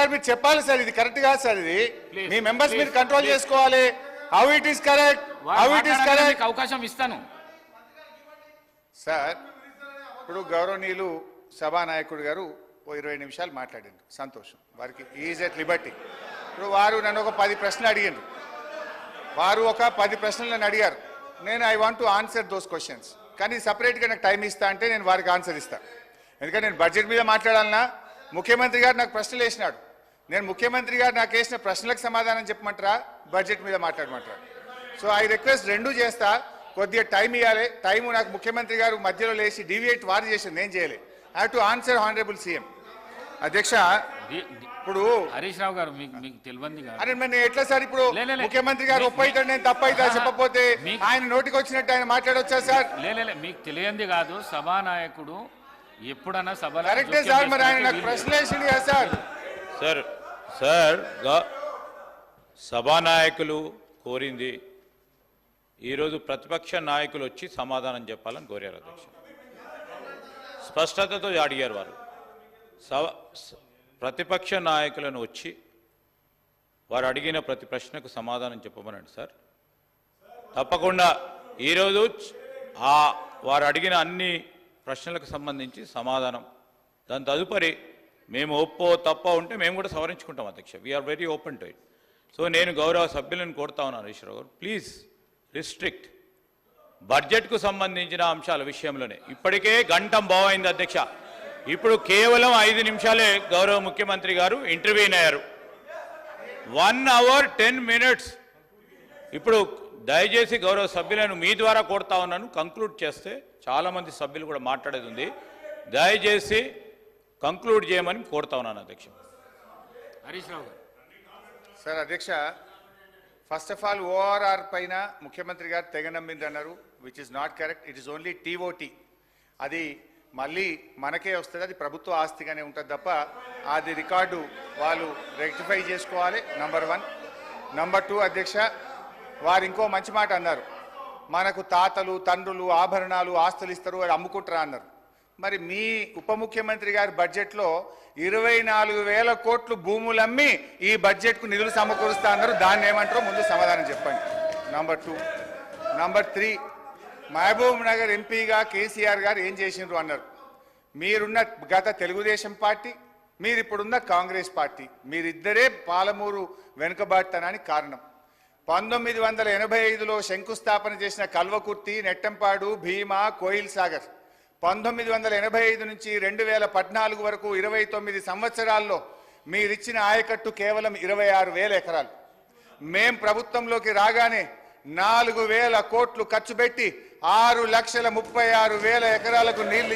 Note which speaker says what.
Speaker 1: గారు మీరు చెప్పాలి సార్ ఇది కరెక్ట్ కాదు సార్ ఇది. మీ మెంబర్స్ మీరు కంట్రోల్. చేసుకోవాలి. How it is correct how it is correct
Speaker 2: అవకాశం ఇస్తాను.
Speaker 1: సార్ ఇప్పుడు గౌరవనీయులు సభానాయకుడు గారు ఓ ఇరవై నిమిషాలు మాట్లాడింది సంతోషం. వారికి ఈజ్ ఎట్ లిబర్టీ ఇప్పుడు వారు నన్ను ఒక పది ప్రశ్నలు అడిగిండ్రు. వారు ఒక పది ప్రశ్నలు నన్ను అడిగారు. నేను I want to answer those questions కానీ సపరేట్గా నాకు టైం ఇస్తా అంటే నేను వారికి ఆన్సర్ ఇస్తా. ఎందుకంటే నేను బడ్జెట్ మీద మాట్లాడాలన్నా ముఖ్యమంత్రి గారు నాకు ప్రశ్నలు వేసినాడు. నేను ముఖ్యమంత్రి గారు నాకు వేసిన ప్రశ్నలకు సమాధానం చెప్పమంటారా? బడ్జెట్ మీద మాట్లాడమంటారా? సో ఐ రిక్వెస్ట్ రెండు చేస్తా. కొద్దిగా టైం ఇవ్వాలి టైం నాకు ముఖ్యమంత్రి గారు మధ్యలో లేచి డివియేట్ వారు చేసింది. నేను చేయలే. I to answer honourable CM అధ్యక్ష ఇప్పుడు
Speaker 2: హరీష్ రావు గారు మీకు మీకు తెలియంది కాదు.
Speaker 1: అరే మరి నేను ఎట్లా సార్ ఇప్పుడు. ముఖ్యమంత్రి గారు ఒప్పైతాడు నేను తప్పైతా. చెప్పకపోతే ఆయన నోటికి వచ్చినట్టు ఆయన మాట్లాడొచ్చా సార్?
Speaker 2: లే లే, లే, మీకు తెలియంది కాదు. సభానాయకుడు ఎప్పుడన్నా సభలో
Speaker 1: కరెక్టే సార్ మరి ఆయన నాకు ప్రశ్న వేసిండు కదా సార్.
Speaker 3: సార్ సార్ సభానాయకులు కోరింది. ఈరోజు ప్రతిపక్ష నాయకులు వచ్చి సమాధానం చెప్పాలని కోరారు అధ్యక్ష. స్పష్టతతో అడిగారు వారు. సభ ప్రతిపక్ష నాయకులను వచ్చి వారు అడిగిన ప్రతి ప్రశ్నకు సమాధానం చెప్పమనండి సార్. తప్పకుండా ఈరోజు ఆ వారు అడిగిన అన్ని ప్రశ్నలకు సంబంధించి సమాధానం దాని తదుపరి మేము ఒప్పో తప్ప ఉంటే మేము కూడా సవరించుకుంటాం అధ్యక్ష. We are very open to it so నేను గౌరవ సభ్యులను కోరుతా ఉన్నాను ఈశ్వరరావు గారు. ప్లీజ్ రిస్ట్రిక్ట్ బడ్జెట్కు సంబంధించిన అంశాల విషయంలోనే. ఇప్పటికే గంటం బాగైంది అధ్యక్ష. ఇప్పుడు కేవలం ఐదు నిమిషాలే గౌరవ ముఖ్యమంత్రి గారు ఇంటర్వ్యూన్ అయ్యారు. వన్ అవర్ టెన్ మినిట్స్ ఇప్పుడు దయచేసి గౌరవ సభ్యులను మీ ద్వారా కోరుతా ఉన్నాను. కంక్లూడ్ చేస్తే చాలామంది సభ్యులు కూడా మాట్లాడేది ఉంది. దయచేసి కంక్లూడ్ చేయమని కోరుతా ఉన్నాను అధ్యక్ష.
Speaker 2: హరీష్ రావు గారు.
Speaker 1: సార్ అధ్యక్ష ఫస్ట్ ఆఫ్ ఆల్ ఓఆర్ఆర్ పైన ముఖ్యమంత్రి గారు తెగ నమ్మింది అన్నారు which is not correct it is only TOT అది మళ్ళీ మనకే వస్తుంది అది ప్రభుత్వ ఆస్తిగానే ఉంటుంది తప్ప అది రికార్డు వాళ్ళు రెక్టిఫై చేసుకోవాలి నంబర్ వన్ నంబర్ టూ అధ్యక్ష వారు ఇంకో మంచి మాట అన్నారు. మనకు తాతలు తండ్రులు ఆభరణాలు ఆస్తులు ఇస్తారు అది అమ్ముకుంటారా అన్నారు. మరి మీ ఉప ముఖ్యమంత్రి గారి బడ్జెట్లో ఇరవై నాలుగు వేల కోట్లు భూములు అమ్మి ఈ బడ్జెట్కు నిధులు సమకూరుస్తా అన్నారు దాన్ని ఏమంటారో ముందు సమాధానం చెప్పండి. Number two number three Mahbubnagar ఎంపీగా కేసీఆర్ గారు ఏం చేసిండ్రు అన్నారు. మీరున్న గత తెలుగుదేశం పార్టీ మీరు ఇప్పుడున్న కాంగ్రెస్ పార్టీ మీరిద్దరే పాలమూరు వెనుకబాటుతనానికి కారణం. పంతొమ్మిది వందల ఎనభై ఐదులో శంకుస్థాపన చేసిన కల్వకుర్తి నెట్టంపాడు భీమా కోయిల్ సాగర్ పంతొమ్మిది వందల ఎనభై ఐదు నుంచి రెండు వేల పద్నాలుగు వరకు ఇరవై తొమ్మిది సంవత్సరాల్లో మీరిచ్చిన ఆయకట్టు కేవలం ఇరవై ఆరు వేల ఎకరాలు. మేం ప్రభుత్వంలోకి రాగానే నాలుగు వేల కోట్లు ఖర్చు పెట్టి ఆరు లక్షల ముప్పై ఆరు వేల ఎకరాలకు నీళ్ళు